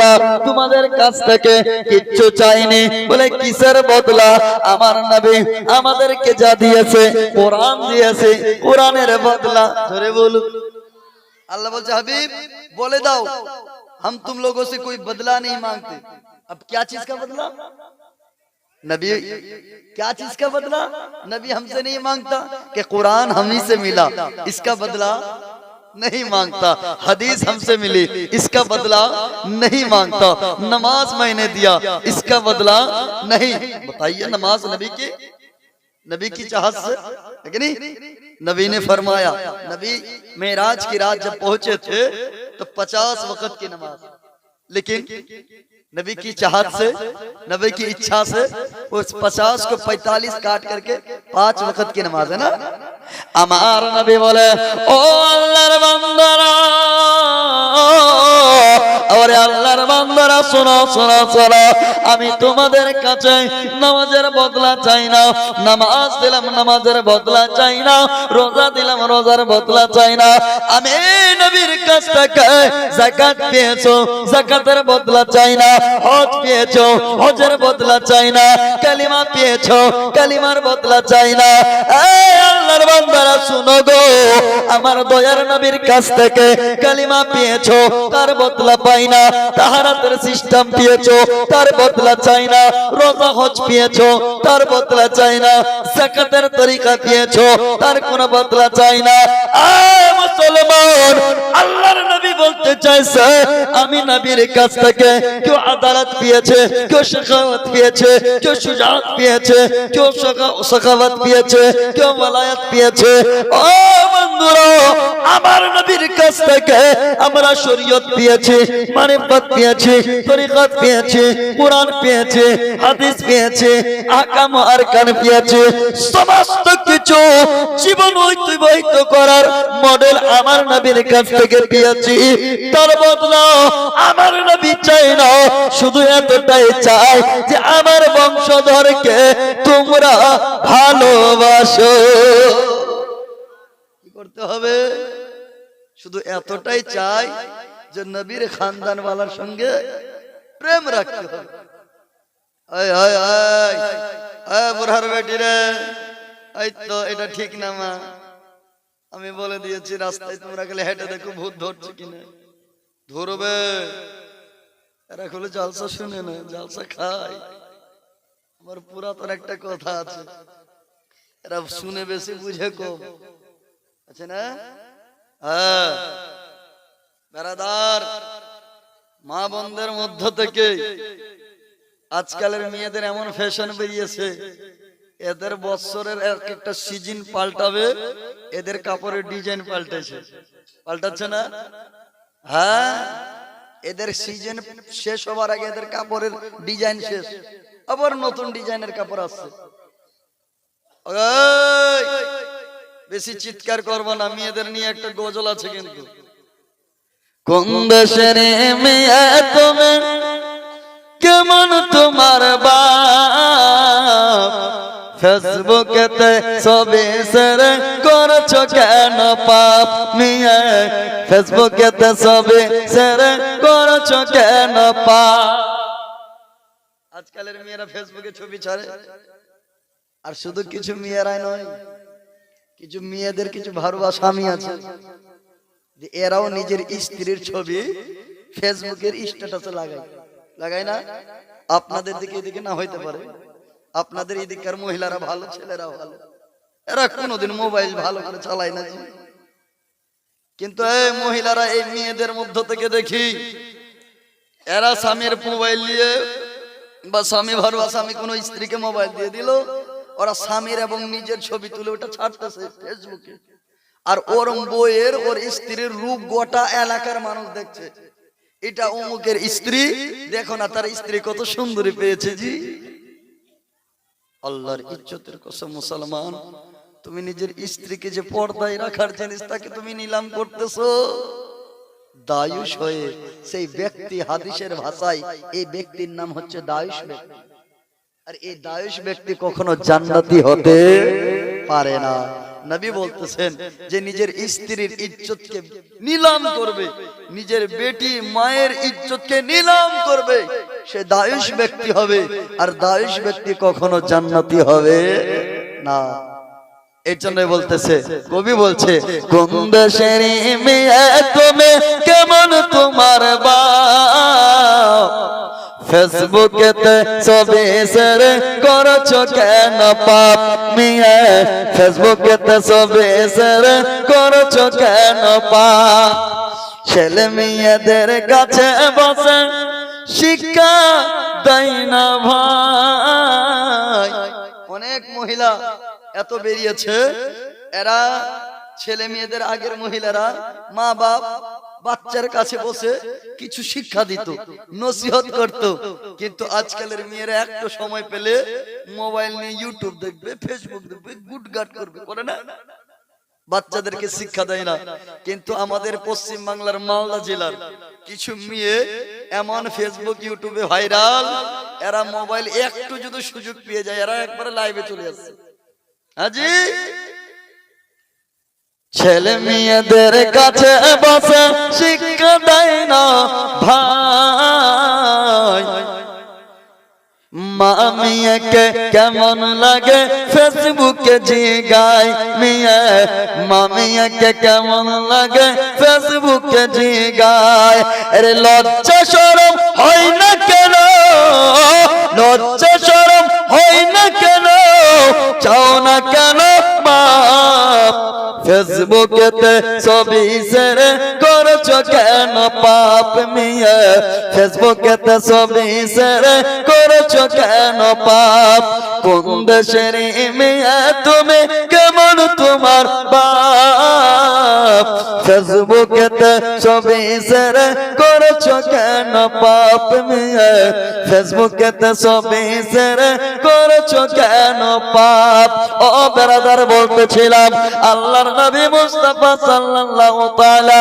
বদলা তোমাদের কাছ থেকে কিচ্ছু চাইনি বলে কিসের বদলা আমার নবী আমাদেরকে যা দিয়েছে কোরআন দিয়েছে কোরআনের বদলা ধরে বলুন अल्लाह बोलते हबीब बोले दाओ हम तुम लोगों से कोई बदला नहीं मांगते अब क्या चीज का बदला नबी क्या चीज का बदला नबी हमसे नहीं मांगता कि कुरान हम ही से मिला इसका बदला नहीं माँगता। हदीस हमसे मिली इसका बदला नहीं माँगता। नमाज़ मैंने दिया इसका बदला नहीं। बताइए नमाज़ नबी की नबी की चाहत से? नहीं? नबी ने फरमाया नबी मेराज की रात जब पहुँचे थे तो पचास वक्त की नमाज़। लेकिन नबी की चाहत से नबी की इच्छा से उस पचास को पैतालीस काट करके पाँच वक्त की नमाज़ है ना? अमार नबी बोले ओ अल्लाह আমি তোমাদের কাছে নামাজের বদলা চাই না। নামাজ দিলাম, নামাজের বদলা চাই না। রোজা দিলাম, রোজার বদলা চাই না। আমি নবীর কাছ থেকে জাকাত পেয়েছ জাকাতের বদলা চাই না। হজ পেয়েছ, হজের বদলা চাই না। কালিমা পেয়েছ, কালিমার বদলা চাই না। আল্লাহর বান্দারা, শুনো গো, আমার দয়ার নবীর কাছ থেকে কালিমা পেয়েছ, তার বদলা পাই না তাহারাতের সিস্টেম পেয়েছ, তার বদলা চাই না, রোজা হজ পেয়েছ, তার বদলা চাই না, জাকাতের তরিকা পেয়েছ, তার কোনো বদলা চাই না। আয় মুসলমান, আল্লাহর নবী বলতে চাইছে, আমি নবীর কাছ থেকে কেউ আদালত পেয়েছে, কেউ শেখাওয়াত পেয়েছে, কেউ সুজাত পেয়েছে, কেউ সখাওয়াত পেয়েছে, কেউ মালায়াত পেয়েছে। ও আমার নবীর কাছ থেকে আমরা শরীয়ত পেয়েছি পেয়েছি, তরিকত পেয়েছি, কোরআন পেয়েছি, হাদিস পেয়েছি, আকাম পেয়েছি। সমস্ত কিছু জীবন করার মডেল আমার নবীর কাছ থেকে পেয়েছি। তার বদলা আমার নবী চাই না, শুধু এতটাই চাই যে আমার বংশধরকে তোমরা ভালোবাসো। করতে হবে। শুধু এতটাই চাই যে নবীর খানদানওয়ালার সঙ্গে প্রেম রাখতে হবে। বুড়ার বেটি রে এই তো এটা ঠিক না, মা। আমি বলে দিয়েছি, রাস্তায় তোমরা গেলে হেঁটে দেখো ভূত ধরছে কিনা। ধরবে। এরা খুলে জালসা শুনে না, জালসা খায়। আমার পুরাতন একটা কথা আছে। এরা শুনে বেশি বুঝে কম। আছে না হ্যাঁ বেড়াদার মা বোনদের মধ্য থেকে আজকালের মেয়েদের এমন ফ্যাশন বেরিয়েছে এদের বৎসরের এক একটা সিজন পাল্টাবে এদের কাপড়ের ডিজাইন পাল্টেছে পাল্টাচ্ছে না হ্যাঁ এদের সিজন শেষ হবার আগে এদের কাপড়ের ডিজাইন শেষ আবার নতুন ডিজাইনের কাপড় আসছে বেশি চিৎকার করব না মেয়েদের নিয়ে একটা গজল আছে কিন্তু। কোন দেশের মেয়ে তুমি? কেমন তোমার বাপ? ফেসবুকেতে ছবি সেরে করছ কেন পাপ মিয়া ফেসবুকেতে ছবি সেরে করছ কেন পাপ? আজকালের মেয়েরা ফেসবুকে ছবি ছাড়ে। আর শুধু কিছু মেয়েরাই নয় কিছু মেয়েদের কিছু ভারবা স্বামী আছে। যে এরাও নিজের স্ত্রীর ছবি ফেসবুকের স্ট্যাটাসে লাগায়। লাগায় না? আপনাদের দিকে এদিকে না হইতে পারে। আপনাদের এদিককার মহিলারা ভালো, ছেলেরা ভালো। এরা কোনোদিন মোবাইল ভালো করে চালায় না। কিন্তু এই মহিলারা, এই মেয়েদের মধ্য থেকে দেখি, এরা স্বামীর মোবাইল নিয়ে বা স্বামী ভরবা স্বামী কোনো স্ত্রীকে মোবাইল দিয়ে দিল ওরা স্বামীর এবং নিজের ছবি তুলে ওটা ছাড়তেছে ফেসবুকে। আর ওর বইয়ের ওর স্ত্রীর রূপ গোটা এলাকার মানুষ দেখছে। এটা অমুকের স্ত্রী? দেখো না তার স্ত্রী কত সুন্দরী পেয়েছে জি। আল্লাহর ইজ্জতের কসম মুসলমান। তুমি নিজের স্ত্রীকে যে পর্দায় রাখার জিনিস তাকে তুমি নিলাম করতেছো? দায়ুষ হয়ে সেই ব্যক্তি হাদিসের ভাষায় এই ব্যক্তির নাম হচ্ছে দায়ুষ ব্যক্তি। আর এই দায়ুষ ব্যক্তি কখনো জান্নাতি হতে পারে না। নবী বলতেছেন যে নিজের স্ত্রীর ইজ্জতকে নিলাম করবে। নিজের বেটি মায়ের ইজ্জতকে নিলাম করবে। সে দায়ুষ ব্যক্তি হবে। আর দায়ুষ ব্যক্তি কখনো জান্নাতি হবে না। এর জন্য বলতেছে কবি বলছে কোন দেশের মেয়ে তুমি কেমন তোমার বাপ? ফেসবুকেতে ছবি শেয়ার করছ কেন পাপ মিয়া? ফেসবুকেতে ছবি শেয়ার করছ কেন পাপ? ছেলে মেয়েদের কাছে বসে শিক্ষা দেয় না ভাই। অনেক মহিলা এত বেরিয়েছে, এরা ছেলে মেয়েদের আগের মহিলারা মা বাপ বাচ্চার কাছে বসে কিছু শিক্ষা দিত, নসিহত করত। কিন্তু আজকালের মেয়েরা একটু সময় পেলে মোবাইল নিয়ে ইউটিউব দেখবে, ফেসবুক দেখবে গুড গাট করবে, করে না? বাচ্চাদেরকে শিক্ষা দেয় না। কিন্তু আমাদের পশ্চিম বাংলার মালদা জেলার কিছু মেয়ে এমন ফেসবুক, ইউটিউবে ভাইরাল, এরা মোবাইল একটু যদি সুযোগ পেয়ে যায়, এরা একবারে লাইভে চলে আসছে হাজি ছেলে মেয়েদের কাছে বসে শিক্ষা দেয় না ভাই। মা মেয়েকে কেমন লাগে ফেসবুকে জিগায় মেয়ে। মা মেয়েকে কেমন লাগে ফেসবুকে জিগায় আরে লজ্জা সরম হয় না কেন? ফেসবুকেতে ছবি সেরে করছ কেন পাপ মিয়া? ফেসবুকেতে ছবি সেরে করছ কেন পাপ? কোন দেশের মিয়া তুমি? কেমন তোমার বাপ? ফেসবুকেতে ছবি শেয়ার করছ কেন পাপ মেয়ে ফেসবুকে তে ছবি সেরে করছ কেন পাপ ও বেড়াদার বলতেছিলাম আল্লাহর নবী মুস্তাফা সাল্লাল্লাহু তাআলা।